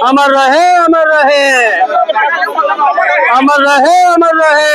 अमर रहे अमर रहे। अमर रहे अमर रहे।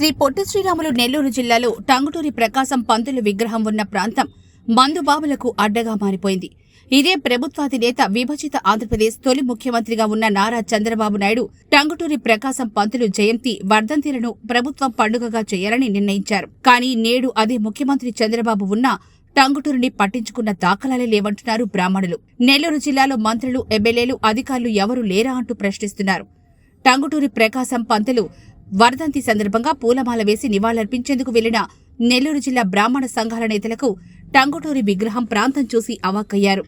శ్రీ పొట్టి శ్రీరాములు నెల్లూరు జిల్లాలో టంగుటూరి ప్రకాశం పంతులు విగ్రహం ఉన్న ప్రాంతం మందుబాబులకు అడ్డగా మారిపోయింది. ఇదే ప్రభుత్వాధినేత విభజిత ఆంధ్రప్రదేశ్ తొలి ముఖ్యమంత్రిగా ఉన్న నారా చంద్రబాబు నాయుడు టంగుటూరి ప్రకాశం పంతులు జయంతి వర్ధంతిలను ప్రభుత్వం పండుగగా చేయాలని నిర్ణయించారు. కానీ నేడు అదే ముఖ్యమంత్రి చంద్రబాబు ఉన్నా టంగుటూరిని పట్టించుకున్న దాఖలాలే లేవంటున్నారు బ్రాహ్మణులు. నెల్లూరు జిల్లాలో మంత్రులు ఎమ్మెల్యేలు అధికారులు ఎవరూ లేరా అంటూ ప్రశ్నిస్తున్నారు. టంగుటూరి ప్రకాశం పంతులు వర్ధంతి సందర్భంగా పూలమాల వేసి నివాళులర్పించేందుకు వెళ్ళిన నెల్లూరు జిల్లా బ్రాహ్మణ సంఘాల నేతలకు టంగుటూరి విగ్రహం ప్రాంతం చూసి అవాక్కయ్యారు.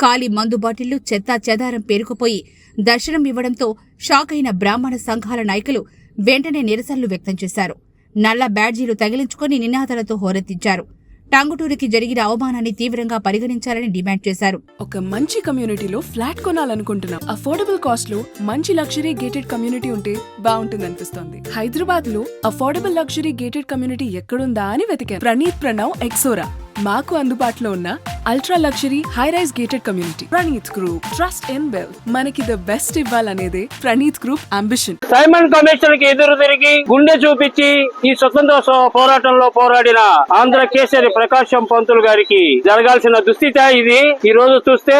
ఖాళీ మందు బాటిళ్ళు చెత్తా చెదారం పేరుకుపోయి దర్శనం ఇవ్వడంతో షాక్ అయిన బ్రాహ్మణ సంఘాల నాయకులు వెంటనే నిరసనలు వ్యక్తం చేశారు. నల్ల బ్యాడ్జీలు తగిలించుకుని నినాదాలతో హోరెత్తించారు. టంగుటూరికి జరిగిన అవమానాన్ని తీవ్రంగా పరిగణించాలని డిమాండ్ చేశారు. ఒక మంచి కమ్యూనిటీలో ఫ్లాట్ కొనాలనుకుంటున్నాం అఫోర్డబుల్ కాస్ట్లో మంచి లగ్జరీ గేటెడ్ కమ్యూనిటీ ఉంటే బాగుంటుంది అనిపిస్తోంది హైదరాబాద్లో అఫోర్డబుల్ లగ్జరీ గేటెడ్ కమ్యూనిటీ ఎక్కడుందా అని వెతికాం ప్రణీత్ ప్రణవ్ ఎక్సోరా. మాకు అందుబాటులో ఉన్న ultra luxury high rise gated community Praneeth group trust in bell మనకి ద బెస్ట్ ఇవ్వాలనేదే ప్రణీత్ గ్రూప్ అంబిషన్ సైమన్ కమిషన్కి ఎదురు తిరిగి గుండె చూపించి ఈ స్వతంత్ర పోరాటంలో పోరాడిన ఆంధ్ర కేసరి ప్రకాశం పంతులు గారికి జరగాల్సిన దుస్థితి ఇది. ఈ రోజు చూస్తే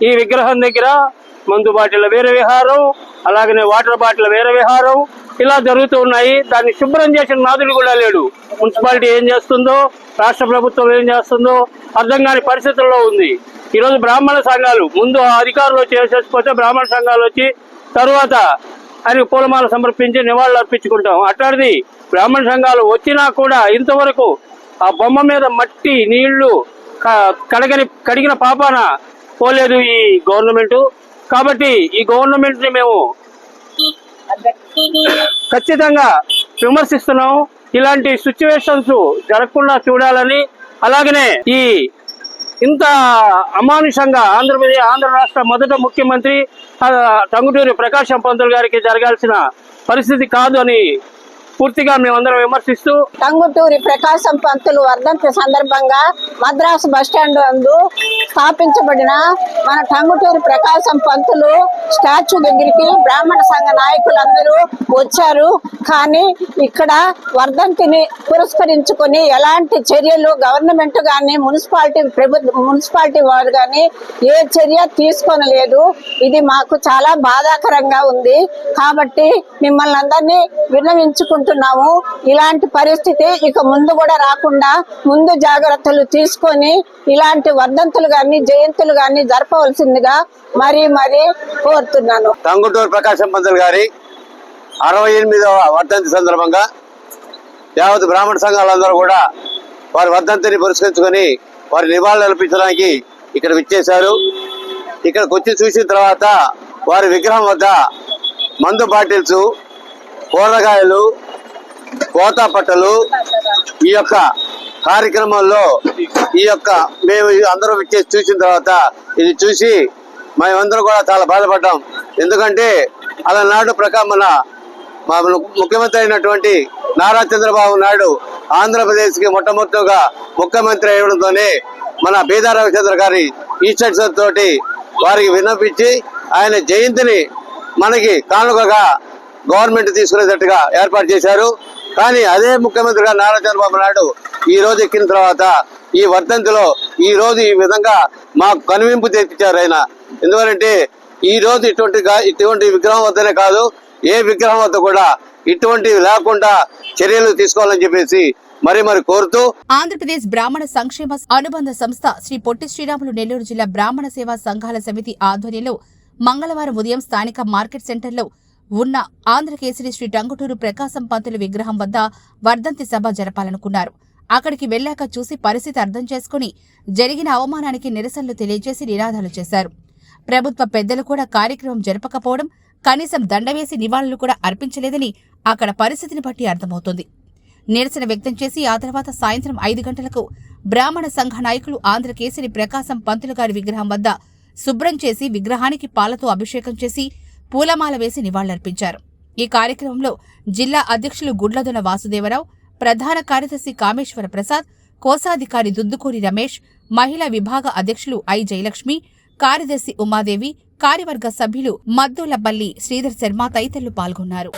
ఈ విగ్రహం దగ్గర మందు బాటిల్ వేరే విహారం అలాగనే వాటర్ బాటిల్ వేరే విహారం. ఇలా జరుగుతూ ఉన్నాయి. దాన్ని శుభ్రం చేసిన నాదుడు కూడా లేడు. మున్సిపాలిటీ ఏం చేస్తుందో రాష్ట్ర ప్రభుత్వం ఏం చేస్తుందో అర్థం కాని పరిస్థితుల్లో ఉంది. ఈరోజు బ్రాహ్మణ సంఘాలు ముందు ఆ అధికారులు చేసేసిపోతే బ్రాహ్మణ సంఘాలు వచ్చి తరువాత ఆయనకు పూలమాల సమర్పించి నివాళులు అర్పించుకుంటాం. అట్లాంటిది బ్రాహ్మణ సంఘాలు వచ్చినా కూడా ఇంతవరకు ఆ బొమ్మ మీద మట్టి నీళ్ళు క- కడగని కడిగిన పాపాన పోలేదు ఈ గవర్నమెంట్. కాబట్టి ఈ గవర్నమెంట్ని మేము ఖచ్చితంగా విమర్శిస్తున్నాం. ఇలాంటి సిచ్యువేషన్స్ జరగకుండా చూడాలని అలాగనే ఈ ఇంత అమానుషంగా ఆంధ్రప్రదేశ్ ఆంధ్ర రాష్ట్ర మొదట ముఖ్యమంత్రి టంగుటూరి ప్రకాశం పంతులు గారికి జరగాల్సిన పరిస్థితి కాదు అని పూర్తిగా మేమందరం విమర్శిస్తూ టంగుటూరి ప్రకాశం పంతులు వర్ధంతి సందర్భంగా మద్రాసు బస్టాండ్ నందు స్థాపించబడిన మన టంగుటూరి ప్రకాశం పంతులు స్టాచ్యూ దగ్గరికి బ్రాహ్మణ సంఘ నాయకులందరూ వచ్చారు. కానీ ఇక్కడ వర్ధంతిని పురస్కరించుకొని ఎలాంటి చర్యలు గవర్నమెంట్ కానీ మున్సిపాలిటీ ప్రభుత్వ మున్సిపాలిటీ వారు కానీ ఏ చర్య తీసుకోనలేదు. ఇది మాకు చాలా బాధాకరంగా ఉంది. కాబట్టి మిమ్మల్ని అందరినీ విన్నవించుకుంటున్నాము ఇలాంటి పరిస్థితి ఇక ముందు కూడా రాకుండా ముందు జాగ్రత్తలు తీసుకొని ఇలాంటి వర్ధంతులు గాని జయంతులు గాని జరపవలసిందిగా మరీ మరీ కోరుతున్నాను. టంగుటూరు ప్రకాశం పంతులు గారి అరవై ఎనిమిదవ వర్ధంతి సందర్భంగా యావత్ బ్రాహ్మణ సంఘాలందరూ కూడా వారి వర్ధంతిని పురస్కరించుకొని వారి నివాళులు అర్పించడానికి ఇక్కడ విచ్చేశారు. ఇక్కడికి వచ్చి చూసిన తర్వాత వారి విగ్రహం వద్ద మందు బాటిల్స్ కూరగాయలు కోతా పట్టలు ఈ యొక్క కార్యక్రమంలో ఈ యొక్క మేము అందరూ వచ్చేసి చూసిన తర్వాత ఇది చూసి మేమందరం కూడా చాలా బాధపడ్డాం. ఎందుకంటే అలనాడు ప్రకారం మన మా ముఖ్యమంత్రి అయినటువంటి నారా చంద్రబాబు నాయుడు ఆంధ్రప్రదేశ్కి మొట్టమొదటిగా ముఖ్యమంత్రి అయ్యడంతోనే మన బీదా రవిచంద్ర గారి ఈస్టర్స్ తోటి వారికి విన్నపించి ఆయన జయంతిని మనకి కానుకగా గవర్నమెంట్ తీసుకునేటట్టుగా ఏర్పాటు చేశారు. కానీ అదే ముఖ్యమంత్రిగా నారా చంద్రబాబు నాయుడు ఈ రోజు ఎక్కిన తర్వాత ఈ వర్ధంతిలో ఈ రోజు ఈ విధంగా మాకు కనువింపు తెప్పించారు ఆయన. ఎందుకంటే ఈ రోజు ఇటువంటి ఇటువంటి విగ్రహం వద్దనే కాదు ఏ విగ్రహం వద్ద కూడా ఇటువంటివి లేకుండా చర్యలు తీసుకోవాలని చెప్పేసి మరి మరి కోరుతూ ఆంధ్రప్రదేశ్ బ్రాహ్మణ సంక్షేమ అనుబంధ సంస్థ శ్రీ పొట్టి శ్రీరాములు నెల్లూరు జిల్లా బ్రాహ్మణ సేవా సంఘాల సమితి ఆధ్వర్యంలో మంగళవారం ఉదయం స్థానిక మార్కెట్ సెంటర్లో ఉన్న ఆంధ్రకేసరి శ్రీ టంగుటూరు ప్రకాశం పంతులు విగ్రహం వద్ద వర్ధంతి సభ జరపాలనుకున్నారు. అక్కడికి వెళ్ళాక చూసి పరిస్థితి అర్థం చేసుకుని జరిగిన అవమానానికి నిరసనలు తెలియజేసి నినాదాలు చేశారు. ప్రభుత్వ పెద్దలు కూడా కార్యక్రమం జరపకపోవడం కనీసం దండవేసి నివాళులు కూడా అర్పించలేదని అక్కడ పరిస్థితిని బట్టి అర్థమవుతోంది. నిరసన వ్యక్తం చేసి ఆ తర్వాత సాయంత్రం ఐదు గంటలకు బ్రాహ్మణ సంఘ నాయకులు ఆంధ్రకేసరి ప్రకాశం పంతులు గారి విగ్రహం వద్ద శుభ్రం చేసి విగ్రహానికి పాలతో అభిషేకం చేసి పూలమాల వేసి నివాళులర్పించారు. ఈ కార్యక్రమంలో జిల్లా అధ్యక్షులు గుడ్లదొన వాసుదేవరావు ప్రధాన కార్యదర్శి కామేశ్వర ప్రసాద్ కోశాధికారి దుద్దుకూరి రమేష్ మహిళా విభాగ అధ్యక్షులు ఐ జయలక్ష్మి కార్యదర్శి ఉమాదేవి కార్యవర్గ సభ్యులు మద్దులబల్లి శ్రీధర్ శర్మ తదితరులు పాల్గొన్నారు.